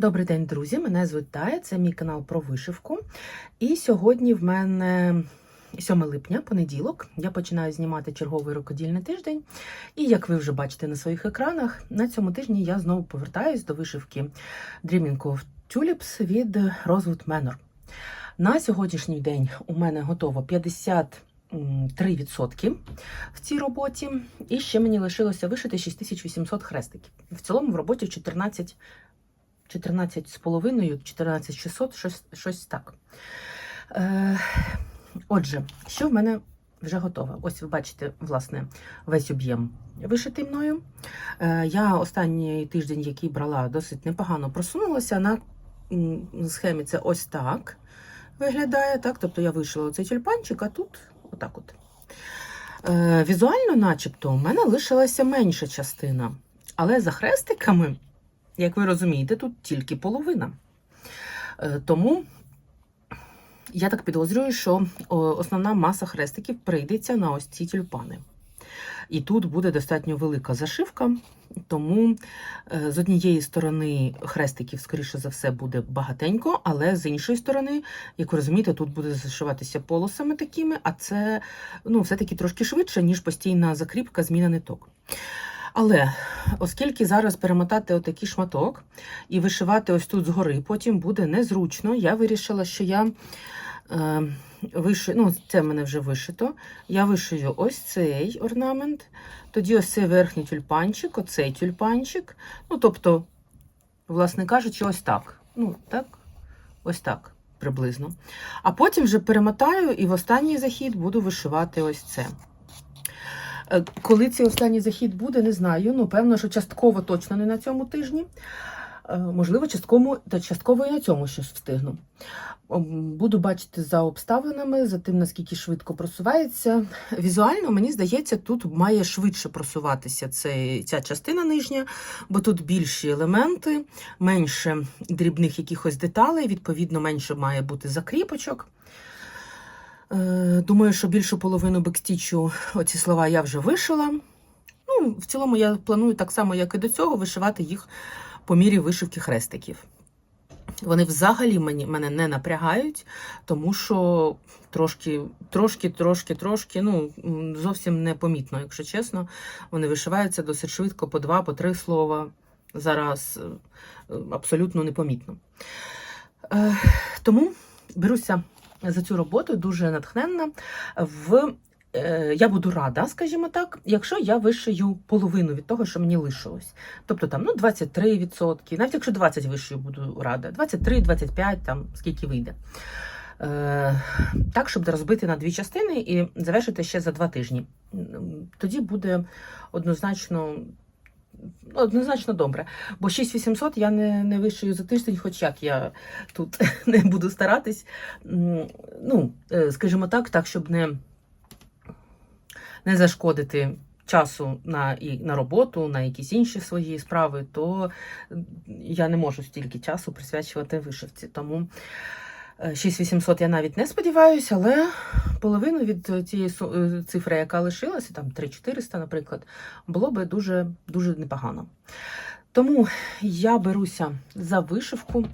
Добрий день, друзі! Мене звуть Тая, це мій канал про вишивку. І сьогодні в мене 7 липня, понеділок. Я починаю знімати черговий рукодільний тиждень. І як ви вже бачите на своїх екранах, на цьому тижні я знову повертаюсь до вишивки Dreaming of Tulips від Rosewood Manor. На сьогоднішній день у мене готово 53% в цій роботі. І ще мені лишилося вишити 6800 хрестиків. В цілому в роботі 14 14 з половиною, 14 600, щось, щось так. Е, отже, що в мене вже готове? Ось ви бачите, власне, весь об'єм вишитий мною. Е, я останній тиждень, який брала, досить непогано просунулася. На схемі це ось так виглядає. Так? Тобто я вишила цей тюльпанчик, а тут отак от. Е, візуально, начебто, у мене лишилася менша частина. Але за хрестиками як ви розумієте, тут тільки половина. Е, Тому я так підозрюю, що основна маса хрестиків прийдеться на ось ці тюльпани. І тут буде достатньо велика зашивка, тому е, з однієї сторони хрестиків, скоріше за все, буде багатенько, але з іншої сторони, як ви розумієте, тут буде зашиватися полосами такими, а це ну, все-таки трошки швидше, ніж постійна закріпка, зміна ниток. Але оскільки зараз перемотати отакий шматок і вишивати ось тут згори, потім буде незручно, я вирішила, що я е, вишию, ну, це в мене вже вишито. Я вишию ось цей орнамент, тоді ось цей верхній тюльпанчик, оцей тюльпанчик. Ну, тобто, власне кажучи, ось так. Ну, так, ось так приблизно. А потім вже перемотаю і в останній захід буду вишивати ось це. Е, Коли цей останній захід буде, не знаю. Ну, певно, що частково точно не на цьому тижні. Е, Можливо, частково, та частково і на цьому щось встигну. Буду бачити за обставинами, за тим, наскільки швидко просувається. Візуально, мені здається, тут має швидше просуватися цей, ця частина нижня, бо тут більші елементи, менше дрібних якихось деталей, відповідно, менше має бути закріпочок. Е, Думаю, що більшу половину бекстічу оці слова я вже вишила. Ну, в цілому я планую так само, як і до цього, вишивати їх по мірі вишивки хрестиків. Вони взагалі мені, мене не напрягають, тому що трошки, трошки, трошки, трошки, ну, зовсім непомітно, якщо чесно. Вони вишиваються досить швидко, по два, по три слова зараз, е, абсолютно непомітно. Е, Тому беруся за цю роботу дуже натхненна. В е, я буду рада, скажімо так, якщо я вишию половину від того, що мені лишилось. Тобто там ну 23%, навіть якщо 20 вишию, буду рада. 23, 25, там скільки вийде. Е, так, щоб розбити на дві частини і завершити ще за два тижні. Тоді буде однозначно. Однозначно добре, бо 6800 я не, не вишию за тиждень, хоч як я тут не буду старатись. Ну, е, скажімо так, так, щоб не, не зашкодити часу на, і, на роботу, на якісь інші свої справи, то я не можу стільки часу присвячувати вишивці. Тому 6800 я навіть не сподіваюся, але половину від цієї су- е, цифри, яка лишилася, там 3400, наприклад, було би дуже, дуже непогано. Тому я беруся за вишивку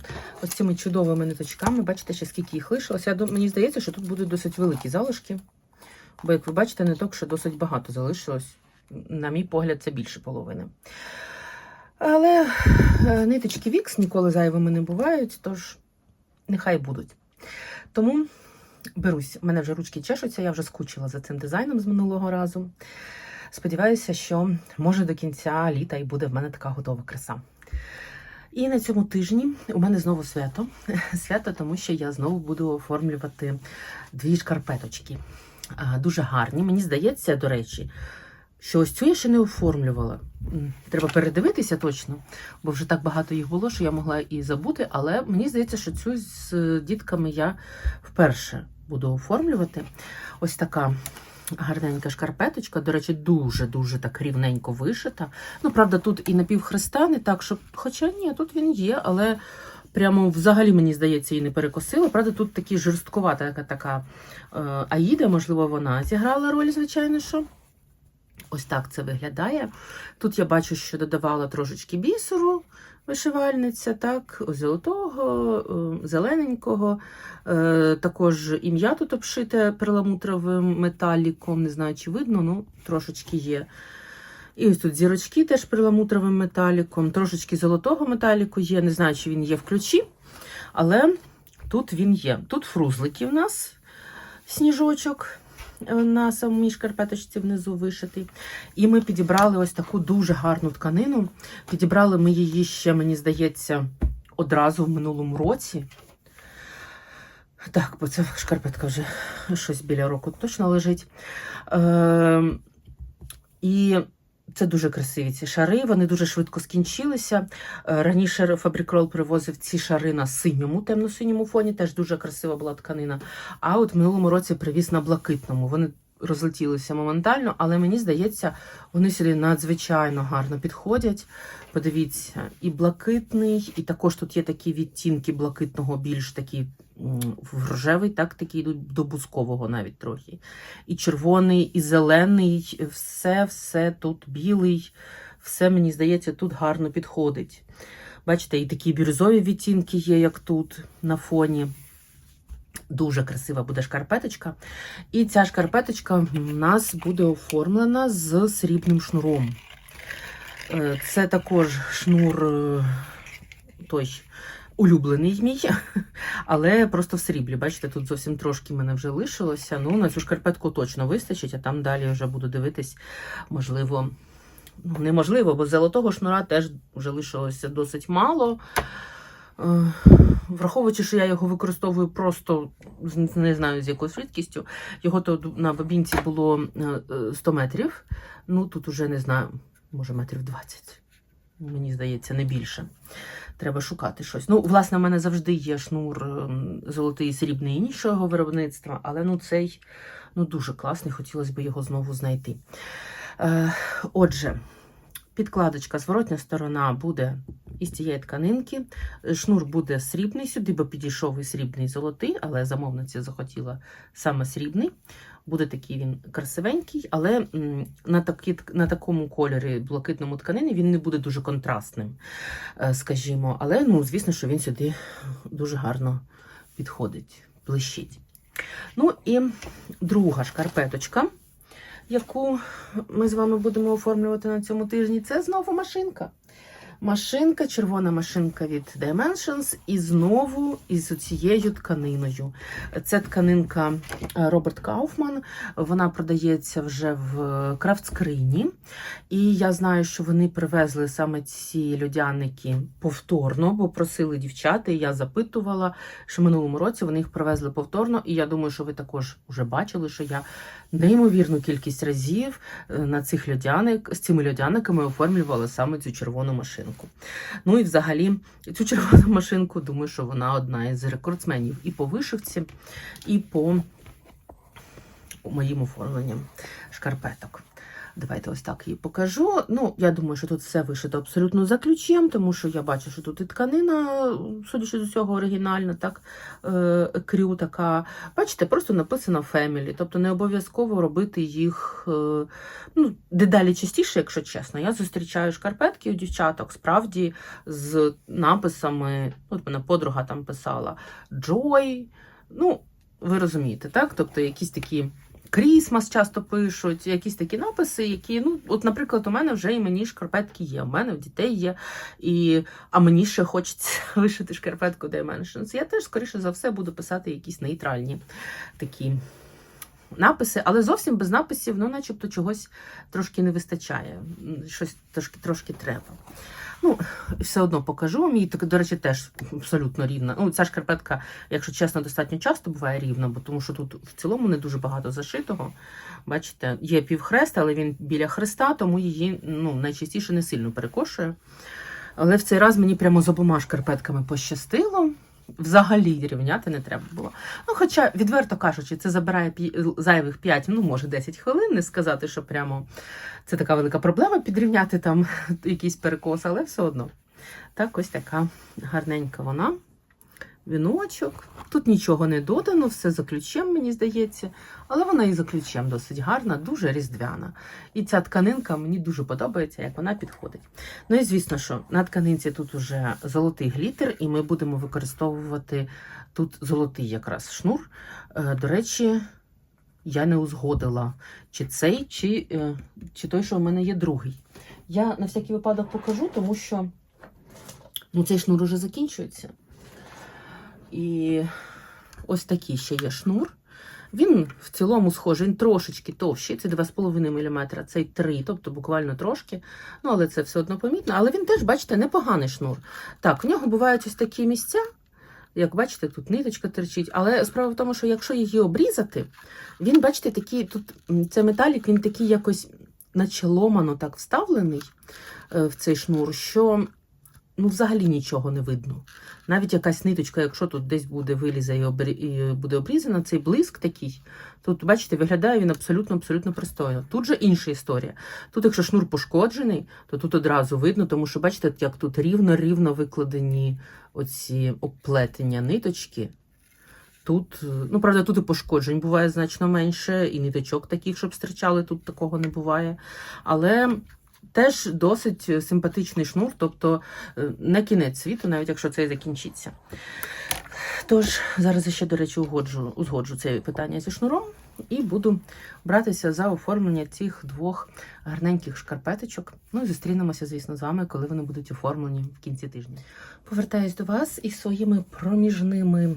ось цими чудовими ниточками. Бачите, ще скільки їх лишилося. Мені здається, що тут будуть досить великі залишки. Бо, як ви бачите, ниток ще досить багато залишилось. На мій погляд, це більше половини. Але е, ниточки Вікс ніколи зайвими не бувають, тож нехай будуть. Тому берусь. У мене вже ручки чешуться, я вже скучила за цим дизайном з минулого разу. Сподіваюся, що може до кінця літа і буде в мене така готова краса. І на цьому тижні у мене знову свято. Свято, тому що я знову буду оформлювати дві шкарпеточки. Дуже гарні. Мені здається, до речі, що ось цю я ще не оформлювала. Треба передивитися точно, бо вже так багато їх було, що я могла і забути. Але мені здається, що цю з дітками я вперше буду оформлювати. Ось така гарненька шкарпеточка. До речі, дуже-дуже так рівненько вишита. Ну, правда, тут і напівхреста не так, щоб. Хоча ні, тут він є, але. Прямо взагалі, мені здається, її не перекосило. Правда, тут такі жорсткувата така, така е, Аїда, можливо, вона зіграла роль, звичайно, що. Ось так це виглядає. Тут я бачу, що додавала трошечки бісеру вишивальниця, так, золотого, е, зелененького. Е, Також ім'я тут обшите перламутровим металіком. Не знаю, чи видно, ну трошечки є. І ось тут зірочки теж перламутровим металіком, трошечки золотого металіку є. Не знаю, чи він є в ключі, але тут він є. Тут фрузлики в нас сніжочок на самій шкарпеточці внизу вишитий. І ми підібрали ось таку дуже гарну тканину. Підібрали ми її ще, мені здається, одразу в минулому році. Так, бо це шкарпетка вже щось біля року точно лежить. Е, і це дуже красиві ці шари, вони дуже швидко скінчилися. Е, Раніше Фабрикрол привозив ці шари на синьому, темно-синьому фоні, теж дуже красива була тканина. А от в минулому році привіз на блакитному. Вони розлетілися моментально, але мені здається, вони сюди надзвичайно гарно підходять. Подивіться, і блакитний, і також тут є такі відтінки блакитного, більш такі в рожевий, так такі йдуть до бузкового навіть трохи. І червоний, і зелений, все, все тут білий, все, мені здається, тут гарно підходить. Бачите, і такі бірюзові відтінки є, як тут на фоні. Дуже красива буде шкарпеточка. І ця шкарпеточка в нас буде оформлена з срібним шнуром. Е, Це також шнур е, той улюблений мій, але просто в сріблі. Бачите, тут зовсім трошки мене вже лишилося. Ну, на цю шкарпетку точно вистачить, а там далі вже буду дивитись, можливо, ну, неможливо, бо золотого шнура теж вже лишилося досить мало. Е, Враховуючи, що я його використовую просто не знаю з якою швидкістю. Його то на бабінці було е, е, 100 метрів. Ну тут уже не знаю, може метрів 20. Мені здається, не більше. Треба шукати щось. Ну, власне, в мене завжди є шнур ем, золотий і срібний іншого виробництва, але ну цей ну, дуже класний, хотілося б його знову знайти. Е, отже, підкладочка, зворотня сторона буде із цієї тканинки. Шнур буде срібний, сюди би підійшов і срібний і золотий, але замовниця захотіла саме срібний. Буде такий він красивенький, але на, такі, на такому кольорі блакитному тканини він не буде дуже контрастним, е, скажімо. Але, ну, звісно, що він сюди дуже гарно підходить, блищить. Ну і друга шкарпеточка, яку ми з вами будемо оформлювати на цьому тижні, це знову машинка. Машинка, червона машинка від Dimensions, і знову із цією тканиною. Це тканинка е, Роберт Кауфман. Вона продається вже в крафтскрині. І я знаю, що вони привезли саме ці льодяники повторно, бо просили дівчата, і я запитувала, що минулому році вони їх привезли повторно. І я думаю, що ви також вже бачили, що я неймовірну кількість разів е, на цих льодяник з цими льодяниками оформлювала саме цю червону машинку. Ну і взагалі цю червону машинку, думаю, що вона одна із рекордсменів і по вишивці, і по моїм оформленням шкарпеток. Давайте ось так її покажу. Ну, я думаю, що тут все вишито абсолютно за ключем, тому що я бачу, що тут і тканина, судячи з усього, оригінальна, так, е, крю така. Бачите, просто написано Family, тобто не обов'язково робити їх е, ну, дедалі частіше, якщо чесно. Я зустрічаю шкарпетки у дівчаток, справді з написами. От мене подруга там писала Joy. Ну, ви розумієте, так? Тобто якісь такі. Крісмас часто пишуть, якісь такі написи, які, ну, от, наприклад, у мене вже і мені шкарпетки є, у мене в дітей є, і, а мені ще хочеться вишити шкарпетку Dimensions. Я теж, скоріше за все, буду писати якісь нейтральні такі написи, але зовсім без написів, ну, начебто, чогось трошки не вистачає. Щось трошки, трошки треба. Ну, все одно покажу вам її. До речі, теж абсолютно рівна. Ну, ця шкарпетка, якщо чесно, достатньо часто буває рівна, бо тому що тут в цілому не дуже багато зашитого. Бачите, є півхрест, але він біля хреста, тому її ну, найчастіше не сильно перекошує. Але в цей раз мені прямо з обома шкарпетками пощастило. Взагалі рівняти не треба було. Ну, хоча, відверто кажучи, це забирає зайвих 5, ну, може, 10 хвилин, не сказати, що прямо це така велика проблема підрівняти там якийсь перекос, але все одно. Так, ось така гарненька вона. Віночок. Тут нічого не додано, все за ключем, мені здається. Але вона і за ключем досить гарна, дуже різдвяна. І ця тканинка мені дуже подобається, як вона підходить. Ну і звісно, що на тканинці тут уже золотий глітер, і ми будемо використовувати тут золотий якраз шнур. Е, До речі, я не узгодила, чи цей, чи, е, чи той, що в мене є другий. Я на всякий випадок покажу, тому що ну, цей шнур уже закінчується. І ось такий ще є шнур. Він в цілому схожий, він трошечки товщий, це 2,5 мм, цей 3, тобто буквально трошки. Ну, але це все одно помітно. Але він теж, бачите, непоганий шнур. Так, в нього бувають ось такі місця. Як бачите, тут ниточка терчить. Але справа в тому, що якщо її обрізати, він, бачите, такий, тут це металік, він такий якось, наче ломано так вставлений е, в цей шнур, що ну, взагалі нічого не видно. Навіть якась ниточка, якщо тут десь буде вилізе і, обрі... і буде обрізана, цей блиск такий, тут, бачите, виглядає він абсолютно абсолютно пристойно. Тут же інша історія. Тут, якщо шнур пошкоджений, то тут одразу видно, тому що бачите, як тут рівно-рівно викладені оці обплетення ниточки. Тут, ну правда, тут і пошкоджень буває значно менше, і ниточок таких, щоб стирчали, тут такого не буває. Але теж досить симпатичний шнур, тобто е, не кінець світу, навіть якщо це закінчиться. Тож, зараз я ще, до речі, угоджу, узгоджу це питання зі шнуром і буду братися за оформлення цих двох гарненьких шкарпеточок. Ну і зустрінемося, звісно, з вами, коли вони будуть оформлені в кінці тижня. Повертаюсь до вас із своїми проміжними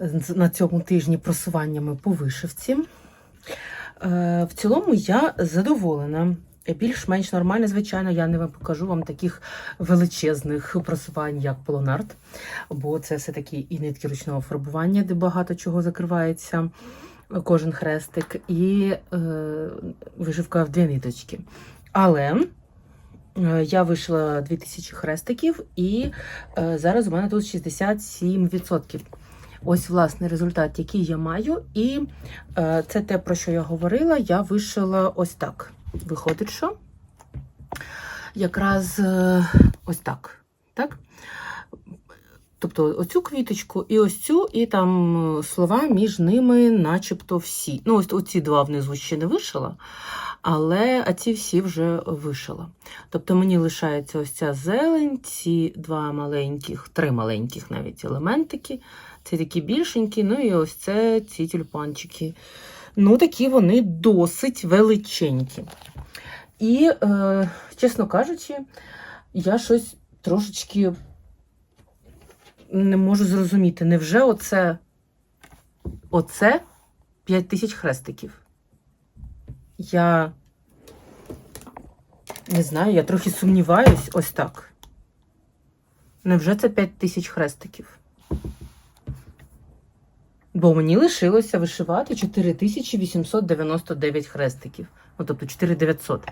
е, на цьому тижні просуваннями по вишивці. Е, В цілому я задоволена. Більш-менш нормально, звичайно, я не вам покажу вам таких величезних просувань, як полонард, бо це все-таки і нитки ручного фарбування, де багато чого закривається, кожен хрестик, і е, вишивка в дві ниточки. Але е, я вишила 2000 хрестиків, і е, зараз у мене тут 67%. Ось, власне, результат, який я маю. І е, це те, про що я говорила, я вишила ось так. Виходить, що якраз е, ось так. так? Тобто оцю квіточку і ось цю, і там е, слова між ними, начебто всі. Ну, ось оці два внизу ще не вишила, але а ці всі вже вишила. Тобто мені лишається ось ця зелень, ці два маленьких, три маленьких навіть елементики. Це такі більшенькі, ну і ось це ці тюльпанчики. Ну, такі вони досить величенькі. І, е, чесно кажучи, я щось трошечки не можу зрозуміти. Невже оце, оце 5 тисяч хрестиків? Я не знаю, я трохи сумніваюсь ось так. Невже це 5 тисяч хрестиків? Бо мені лишилося вишивати 4899 хрестиків. Ну, тобто 4900.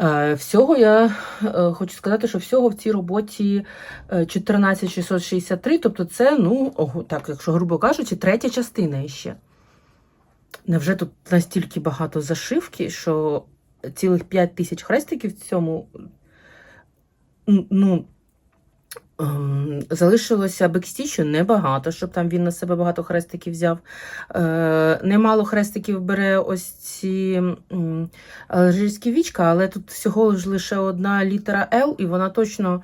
Е, Всього я е, хочу сказати, що всього в цій роботі е, 14663, тобто це, ну, так, якщо грубо кажучи, третя частина іще. Невже тут настільки багато зашивки, що цілих 5 тисяч хрестиків в цьому, ну, залишилося бекстічу небагато, щоб там він на себе багато хрестиків взяв. Е, немало хрестиків бере ось ці алжирські вічка, але тут всього ж лише одна літера L, і вона точно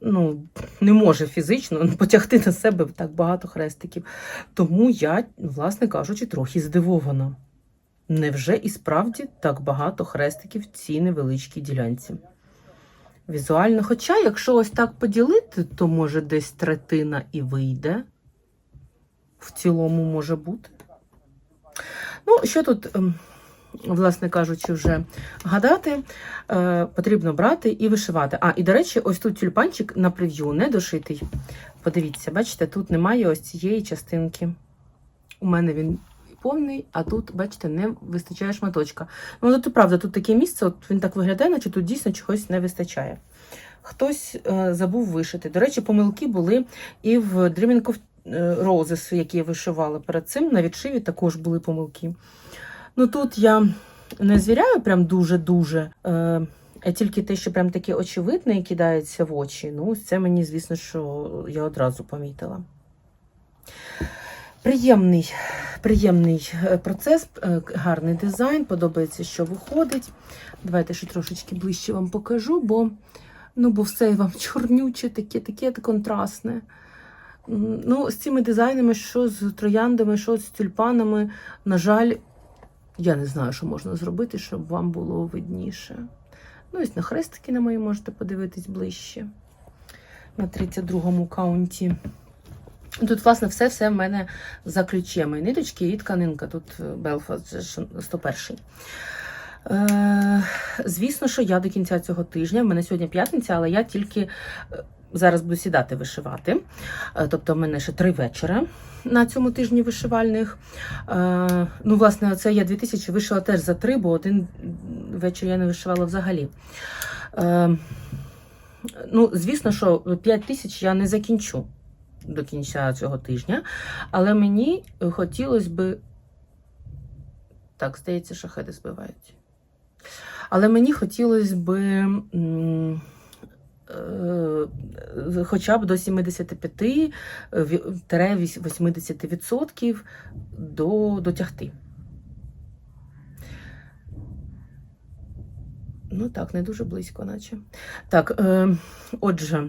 ну, не може фізично потягти на себе так багато хрестиків. Тому я, власне кажучи, трохи здивована. Невже і справді так багато хрестиків в цій невеличкій ділянці? Візуально, хоча, якщо ось так поділити, то може десь третина і вийде. В цілому може бути. Ну, що тут, ем, власне кажучи, вже гадати, е, потрібно брати і вишивати. А, і до речі, ось тут тюльпанчик на прев'ю не дошитий. Подивіться, бачите, тут немає ось цієї частинки. У мене він повний, а тут, бачите, не вистачає шматочка. Ну, тут правда, тут таке місце, от він так виглядає, наче тут дійсно чогось не вистачає. Хтось е, забув вишити. До речі, помилки були і в Dreaming of е, Roses, які я вишивала перед цим. На відшиві також були помилки. Ну тут я не звіряю прям дуже-дуже. Е, тільки те, що прям таке очевидне і кидається в очі. Ну, це мені, звісно, що я одразу помітила. Приємний, приємний е, процес, е, гарний дизайн, подобається, що виходить. Давайте ще трошечки ближче вам покажу, бо, ну, бо все вам чорнюче, таке, таке контрастне. Ну, з цими дизайнами, що з трояндами, що з тюльпанами, на жаль, я не знаю, що можна зробити, щоб вам було видніше. Ну, ось на хрестики на мої можете подивитись ближче. На 32-му каунті. Тут, власне, все-все в мене за ключами. Ниточки, і тканинка. Тут е, Белфаст 101. Е, звісно, що я до кінця цього тижня, в мене сьогодні п'ятниця, але я тільки е, зараз буду сідати вишивати. Е, тобто, в мене ще три вечора на цьому тижні вишивальних. Ну, власне, це я 2000 вишила теж за три, бо один вечір я не вишивала взагалі. Ну, звісно, що 5 тисяч я не закінчу до кінця цього тижня, але мені хотілося би. Так, здається, шахеди збивають. Але мені хотілося би е, хоча б до 75-80% до, дотягти. Ну так, не дуже близько, наче. Так, е, отже.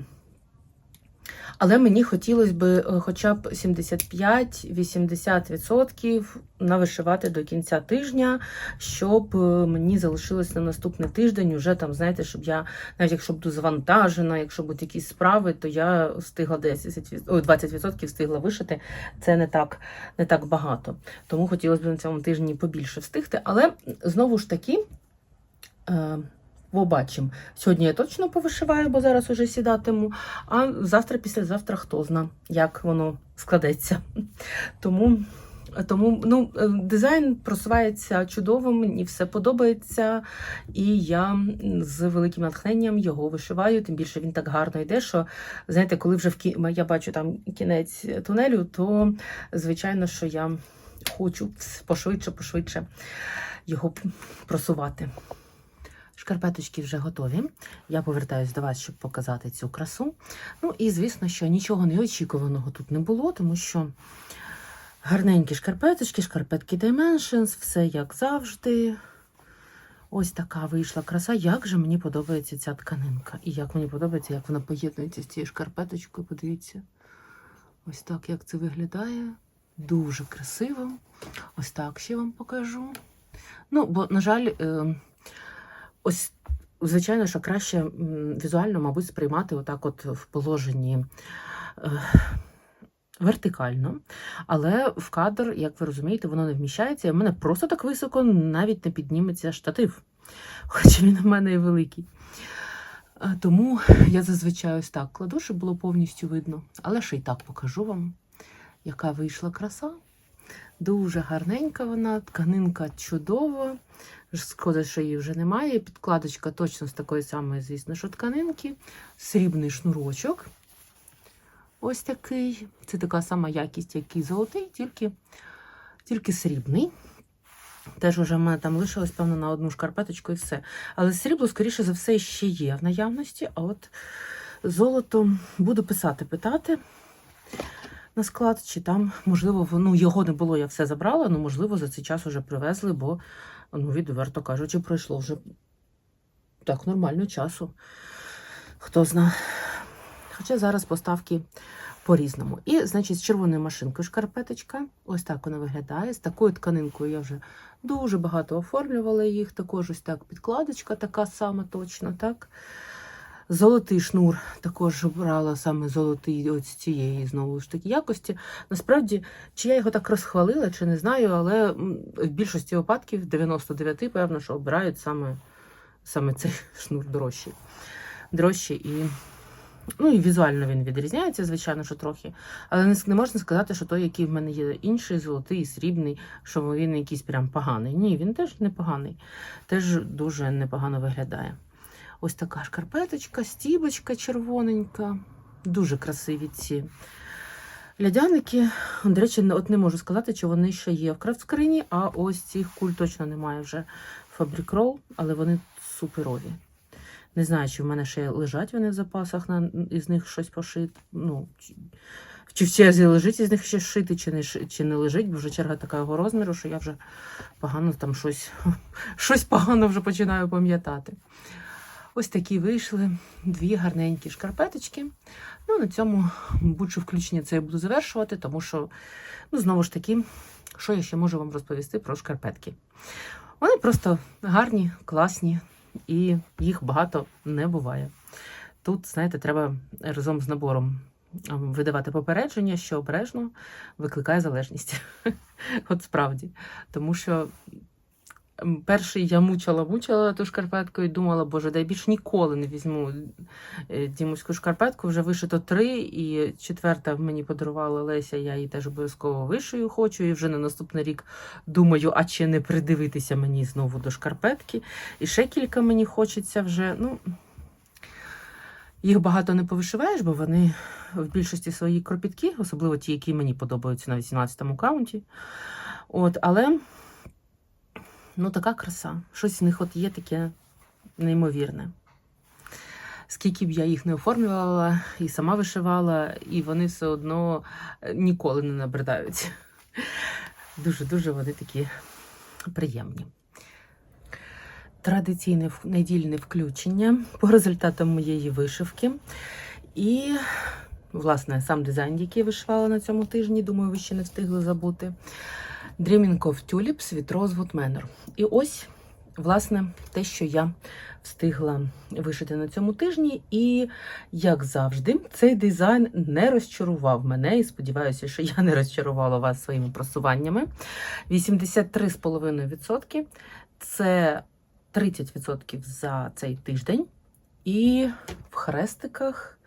Але мені хотілося б е, хоча б 75-80% навишивати до кінця тижня, щоб е, мені залишилось на наступний тиждень. Уже там, знаєте, щоб я, навіть якщо буду завантажена, якщо будуть якісь справи, то я встигла 10, від- ой, 20% встигла вишити. Це не так, не так багато. Тому хотілося б на цьому тижні побільше встигти. Але знову ж таки. Побачимо. Сьогодні я точно повишиваю, бо зараз уже сідатиму. А завтра, післязавтра хто зна, як воно складеться. Тому, тому ну, е, дизайн просувається чудово, мені все подобається. І я з великим натхненням його вишиваю. Тим більше він так гарно йде, що знаєте, коли вже в кі... я бачу там кінець тунелю, то звичайно, що я хочу пошвидше, пошвидше його просувати. Шкарпеточки вже готові. Я повертаюсь до вас, щоб показати цю красу. Ну і звісно, що нічого неочікуваного тут не було, тому що гарненькі шкарпеточки, шкарпетки Dimensions, все як завжди. Ось така вийшла краса. Як же мені подобається ця тканинка. І як мені подобається, як вона поєднується з цією шкарпеточкою. Подивіться. Ось так, як це виглядає. Дуже красиво. Ось так ще вам покажу. Ну, бо, на жаль, е, ось, звичайно, що краще візуально, мабуть, сприймати отак от в положенні. е, Вертикально, але в кадр, як ви розумієте, воно не вміщається. І в мене просто так високо навіть не підніметься штатив, хоча він у мене і великий. Е, Тому я зазвичай ось так кладу, щоб було повністю видно. Але ще й так покажу вам, яка вийшла краса. Дуже гарненька вона, тканинка чудова. Шкода, що її вже немає. Підкладочка точно з такої самої, звісно, що тканинки. Срібний шнурочок. Ось такий. Це така сама якість, як і золотий, тільки, тільки срібний. Теж вже в мене там лишилось, певно, на одну шкарпеточку і все. Але срібло, скоріше за все, ще є в наявності. А от золото буду писати, питати на склад, чи там, можливо, ну, його не було, я все забрала, ну, можливо, за цей час вже привезли, бо, ну, відверто кажучи, пройшло вже так нормально часу. Хто зна. Хоча зараз поставки по-різному. І, значить, з червоною машинкою шкарпеточка. Ось так вона виглядає. З такою тканинкою я вже дуже багато оформлювала їх. Також ось так підкладочка така сама точно, так. Золотий шнур також брала саме золотий ось цієї знову ж таки якості. Насправді, чи я його так розхвалила, чи не знаю, але в більшості випадків, 99, певно, що обирають саме, саме цей шнур дорожчий. Дорожчий і. Ну і візуально він відрізняється, звичайно, що трохи. Але не, не можна сказати, що той, який в мене є інший, золотий, срібний, що він якийсь прям поганий. Ні, він теж непоганий. Теж дуже непогано виглядає. Ось така шкарпеточка, стібочка червоненька. Дуже красиві ці лядяники. До речі, от не можу сказати, чи вони ще є в крафтскрині, а ось цих куль точно немає вже Fabric Roll, але вони суперові. Не знаю, чи в мене ще лежать вони в запасах, на, із них щось пошити. Ну, чи- в черзі лежить із них ще шити, чи не, чи не лежить, бо вже черга такого розміру, що я вже погано там щось, щось погано вже починаю пам'ятати. Ось такі вийшли дві гарненькі шкарпеточки. Ну, на цьому будь-що включення це я буду завершувати, тому що, ну, знову ж таки, що я ще можу вам розповісти про шкарпетки? Вони просто гарні, класні, і їх багато не буває. Тут, знаєте, треба разом з набором видавати попередження, що обережно викликає залежність. От справді. Тому що перший я мучила, мучила ту шкарпетку і думала, боже, дай більш ніколи не візьму е, дімуську шкарпетку. Вже вишито три, і четверта мені подарувала Леся, я її теж обов'язково вишию хочу. І вже на наступний рік думаю, а чи не придивитися мені знову до шкарпетки. І ще кілька мені хочеться вже. Ну, їх багато не повишиваєш, бо вони в більшості свої кропіткі, особливо ті, які мені подобаються на 18-му каунті. От, але ну, така краса. Щось в них от є таке неймовірне. Скільки б я їх не оформлювала і сама вишивала, і вони все одно е, ніколи не набридають. Дуже-дуже вони такі приємні. Традиційне недільне включення по результатам моєї вишивки. І, власне, сам дизайн, який я вишивала на цьому тижні, думаю, ви ще не встигли забути. Dreaming of Tulips від Rosewood Manor. І ось, власне, те, що я встигла вишити на цьому тижні. І, як завжди, цей дизайн не розчарував мене. І сподіваюся, що я не розчарувала вас своїми просуваннями. 83,5% це 30% за цей тиждень. І в хрестиках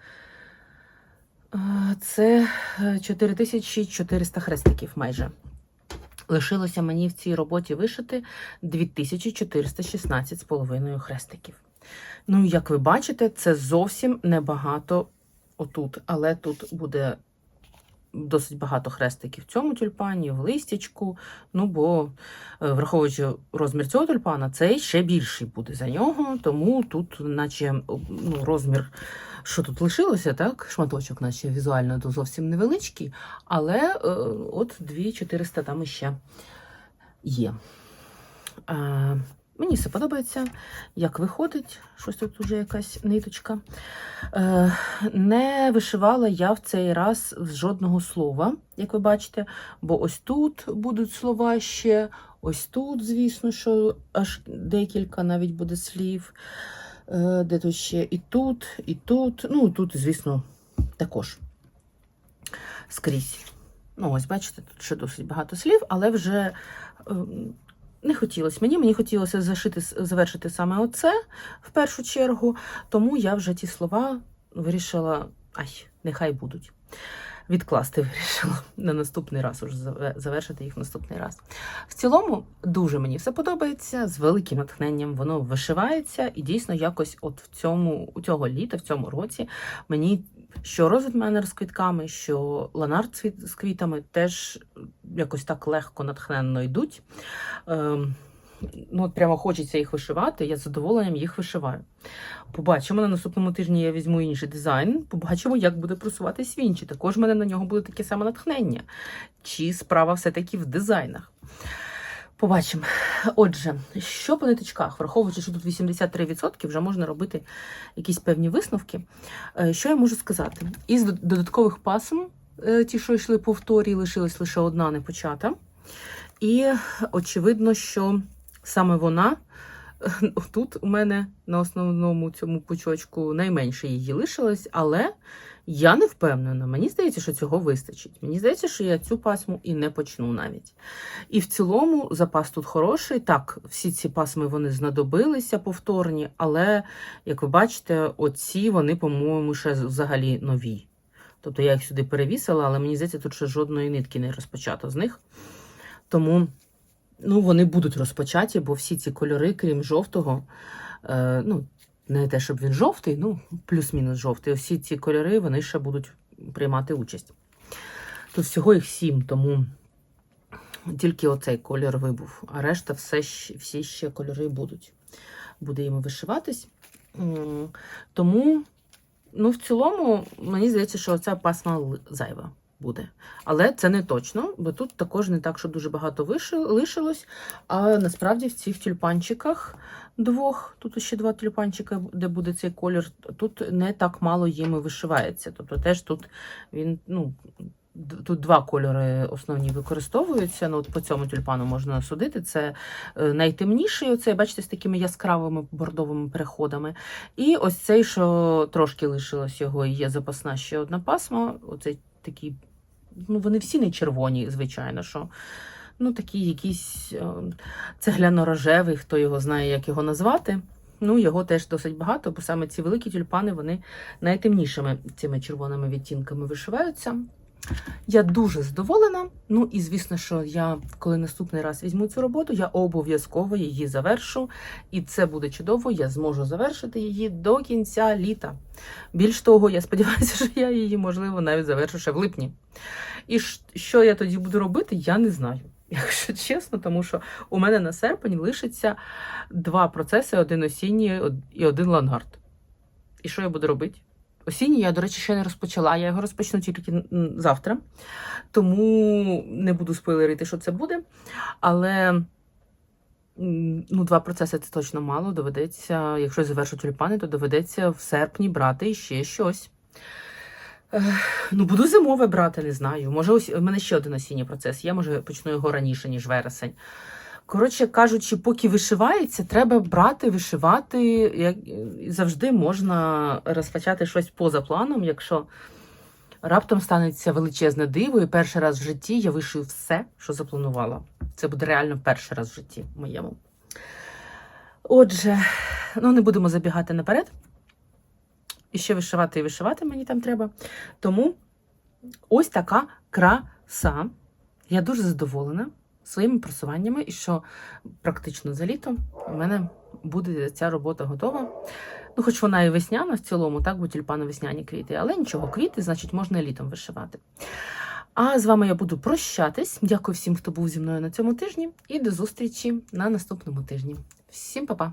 е, це е, 4400 хрестиків майже. Лишилося мені в цій роботі вишити 2416,5 хрестиків. Ну, як ви бачите, це зовсім небагато отут, але тут буде досить багато хрестиків в цьому тюльпані, в листячку. Ну, бо, е, враховуючи розмір цього тюльпана, цей ще більший буде за нього, тому тут, наче ну, розмір, що тут лишилося, так, шматочок, наче візуально то зовсім невеличкий, але е, от 2400 там іще є. Е, Мені все подобається, як виходить, щось тут уже якась ниточка. Е, не вишивала я в цей раз жодного слова, як ви бачите, бо ось тут будуть слова ще, ось тут, звісно, що аж декілька навіть буде слів. Е, де тут ще і тут, і тут. Ну, тут, звісно, також скрізь. Ну, ось, бачите, тут ще досить багато слів, але вже. Не хотілося мені, мені хотілося зашити, завершити саме оце в першу чергу, тому я вже ті слова вирішила, ай, нехай будуть. Відкласти вирішила на наступний раз, уже завершити їх наступний раз. В цілому, дуже мені все подобається, з великим натхненням воно вишивається, і дійсно якось от в цьому, у цього літа, в цьому році, мені що розетменер з квітками, що ланард з квітами теж якось так легко, натхненно йдуть. Ну, от прямо хочеться їх вишивати, я з задоволенням їх вишиваю. Побачимо на наступному тижні я візьму інший дизайн, побачимо, як буде просуватись він, чи також в мене на нього буде таке саме натхнення, чи справа все-таки в дизайнах. Побачимо. Отже, що по ниточках, враховуючи, що тут 83%, вже можна робити якісь певні висновки. Е, Що я можу сказати? Із додаткових пасм, е, ті, що йшли повторі, лишилась лише одна не почата. І очевидно, що саме вона е, тут у мене на основному цьому пучочку найменше її лишилось, але я не впевнена. Мені здається, що цього вистачить. Мені здається, що я цю пасму і не почну навіть. І в цілому запас тут хороший. Так, всі ці пасми вони знадобилися повторні, але, як ви бачите, оці вони, по-моєму, ще взагалі нові. Тобто я їх сюди перевісила, але мені здається, тут ще жодної нитки не розпочато з них. Тому ну, вони будуть розпочаті, бо всі ці кольори, крім жовтого, е, ну, не те, щоб він жовтий, ну, плюс-мінус жовтий. Всі ці кольори вони ще будуть приймати участь. Тут всього їх сім, тому тільки оцей кольор вибув, а решта все, всі ще кольори будуть. Буде їм вишиватись. Тому, ну, в цілому, мені здається, що ця пасма зайва. Буде. Але це не точно, бо тут також не так, що дуже багато лишилось. А насправді в цих тюльпанчиках двох, тут ще два тюльпанчика, де буде цей колір, тут не так мало їми вишивається. Тобто теж тут він, ну. Тут два кольори основні використовуються. Ну, от по цьому тюльпану можна судити. Це е, найтемніший, оцей, бачите, з такими яскравими бордовими переходами. І ось цей, що трошки лишилось його, є запасна ще одна пасма. Оцей такий, ну вони всі не червоні, звичайно, що. Ну, такі якийсь е, цегляно-рожевий, хто його знає, як його назвати. Ну, його теж досить багато, бо саме ці великі тюльпани вони найтемнішими цими червоними відтінками вишиваються. Я дуже задоволена. Ну і звісно, що я, коли наступний раз візьму цю роботу, я обов'язково її завершу. І це буде чудово. Я зможу завершити її до кінця літа. Більш того, я сподіваюся, що я її, можливо, навіть завершу ще в липні. І що я тоді буду робити, я не знаю. Якщо чесно, тому що у мене на серпень лишиться два процеси: один осінній і один лангард. І що я буду робити? Осінній я, до речі, ще не розпочала. Я його розпочну тільки завтра, тому не буду спойлерити, що це буде. Але ну, два процеси це точно мало. Доведеться, якщо завершу тюльпани, то доведеться в серпні брати ще щось. Ну, буду зимове брати, не знаю. Може, ось у мене ще один осінній процес. Я може почну його раніше, ніж вересень. Коротше кажучи, поки вишивається, треба брати, вишивати. Як завжди можна розпочати щось поза планом, якщо раптом станеться величезне диво, і перший раз в житті я вишию все, що запланувала. Це буде реально перший раз в житті моєму. Отже, ну не будемо забігати наперед. І ще вишивати і вишивати мені там треба. Тому ось така краса. Я дуже задоволена своїми просуваннями, і що практично за літо у мене буде ця робота готова. Ну, хоч вона і весняна в цілому, так, бо тюльпани весняні квіти, але нічого, квіти, значить, можна літом вишивати. А з вами я буду прощатись. Дякую всім, хто був зі мною на цьому тижні, і до зустрічі на наступному тижні. Всім па-па!